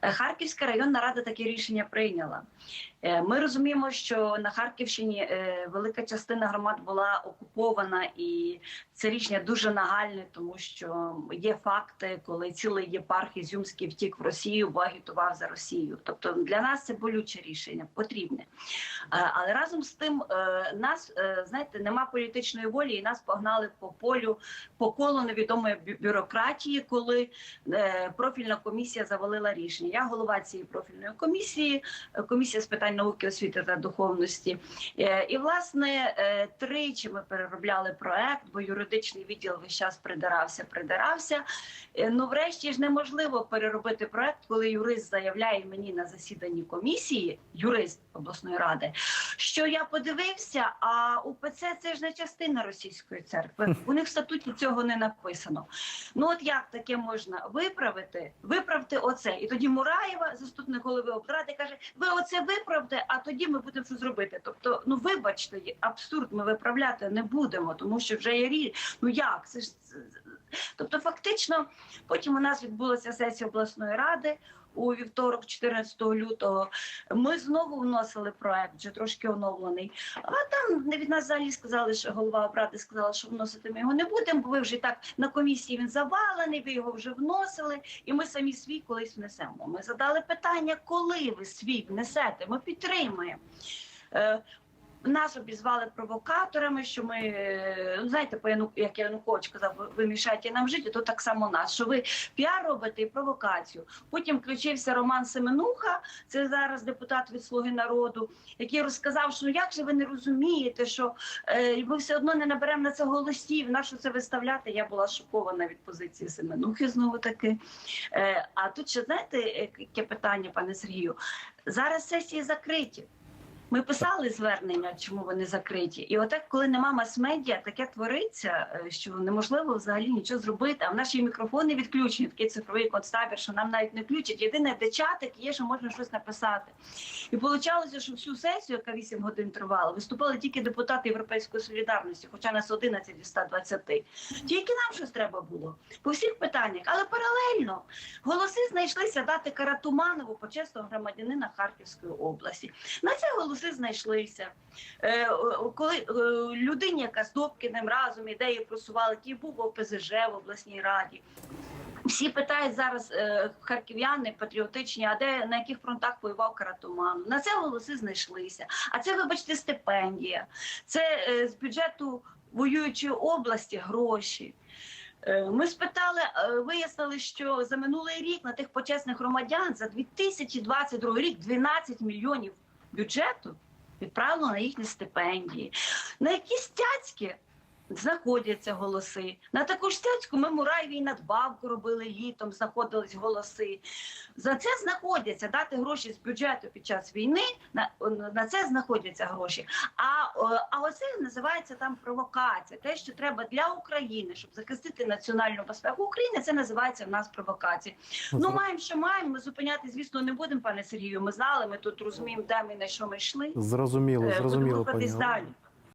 Харківська районна рада таке рішення прийняла. Е, Ми розуміємо, що на Харківщині е, велика частина громад була окупована, і це рішення дуже нагальне, тому що є факти, коли цілий єпарх Ізюмський втік в Росію, бо агітував за Росію. Тобто для нас це болюче рішення, потрібне. Е, Але разом з тим, нас знаєте, нема політичної волі, і нас погнали по полю по колу невідомої бюрократії, коли профільна комісія завалила рішення. Я голова цієї профільної комісії, е, комісія з питань науки, освіти та духовності. Е, І власне е, тричі ми переробляли проект, бо юридичний відділ весь час придирався, придирався. Е, Ну, врешті ж неможливо переробити проект, коли юрист заявляє мені на засіданні комісії, юрист обласної ради, що я подивився, а УПЦ це ж не частина російської церкви. У них в статуті цього не написано. Ну от як таке можна виправити? Виправте оце. І тоді Мураєва, заступник голови облради, каже: ви оце виправте, а тоді ми будемо що зробити. Тобто, ну вибачте, абсурд ми виправляти не будемо, тому що вже є рі. Ну як це ж тобто, фактично, потім у нас відбулася сесія обласної ради. У вівторок, 14 лютого, ми знову вносили проект, вже трошки оновлений. А там від нас взагалі сказали, що голова обради сказала, що вносити ми його не будемо, бо ви вже так на комісії він завалений, ви його вже вносили, і ми самі свій колись внесемо. Ми задали питання, коли ви свій внесете. Ми підтримуємо. Нас обізвали провокаторами, що ми е, ну, знаєте, по Яну, як Янукович казав, ви- ви мішаєте нам жити, то так само нас. Що ви піар робите і провокацію. Потім включився Роман Семенуха, це зараз депутат від Слуги народу, який розказав, що ну як же ви не розумієте, що е, ми все одно не наберемо на це голосів. На що це виставляти? Я була шокована від позиції Семенухи знову таки. Е, а тут ще знаєте, е, яке питання, пане Сергію? Зараз сесії закриті. Ми писали звернення, чому вони закриті, і отак, коли нема мас-медіа, таке твориться, е, що неможливо взагалі нічого зробити. А в наші мікрофони відключені, такий цифровий концтабір, що нам навіть не включать. Єдине, де чатик є, що можна щось написати. І вийшло, що всю сесію, яка 8 годин тривала, виступали тільки депутати Європейської солідарності, хоча нас 11 із 120. Тільки нам щось треба було по всіх питаннях, але паралельно голоси знайшлися дати Каратуманову почесного громадянина Харківської області. На це голоси знайшлися. Е, коли е, людині, яка з Добкіним разом ідеї просували, який був в ОПЗЖ в обласній раді. Всі питають зараз е, харків'яни патріотичні, а де на яких фронтах воював Каратуман. На це голоси знайшлися. А це, вибачте, стипендія. Це з бюджету воюючої області гроші. Ми спитали, е, вияснили, що за минулий рік на тих почесних громадян за 2022 рік 12 мільйонів бюджету відправлено на їхні стипендії. На якісь цяцьки знаходяться голоси. На таку ж цяцьку ми Мураєвій надбавку робили літом, знаходились голоси. За це знаходяться дати гроші з бюджету під час війни. На, на це знаходяться гроші. А, а оце називається там провокація. Те, що треба для України, щоб захистити національну безпеку України, це називається в нас провокація. Ну маємо, що маємо. Ми зупиняти, звісно, не будемо, пане Сергію. Ми знали, ми тут розуміємо, де ми на що ми йшли. Зрозуміло, Е, зрозуміло, Будемо пані. рухатись далі.